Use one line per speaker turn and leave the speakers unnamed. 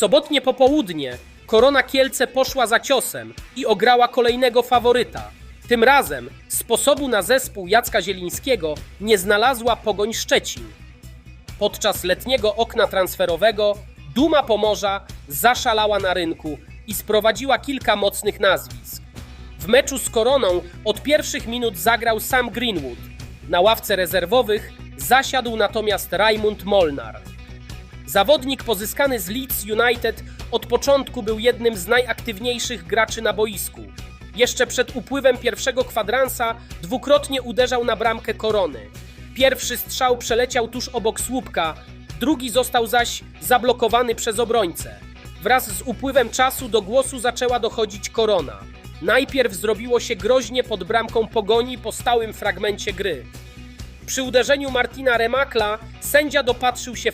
sobotnie popołudnie Korona Kielce poszła za ciosem i ograła kolejnego faworyta. Tym razem sposobu na zespół Jacka Zielińskiego nie znalazła Pogoń Szczecin. Podczas letniego okna transferowego Duma Pomorza zaszalała na rynku i sprowadziła kilka mocnych nazwisk. W meczu z Koroną od pierwszych minut zagrał sam Greenwood. Na ławce rezerwowych zasiadł natomiast Raimund Molnar. Zawodnik pozyskany z Leeds United od początku był jednym z najaktywniejszych graczy na boisku. Jeszcze przed upływem pierwszego kwadransa dwukrotnie uderzał na bramkę korony. Pierwszy strzał przeleciał tuż obok słupka, drugi został zaś zablokowany przez obrońcę. Wraz z upływem czasu do głosu zaczęła dochodzić korona. Najpierw zrobiło się groźnie pod bramką pogoni po stałym fragmencie gry. Przy uderzeniu Martina Remakla sędzia dopatrzył się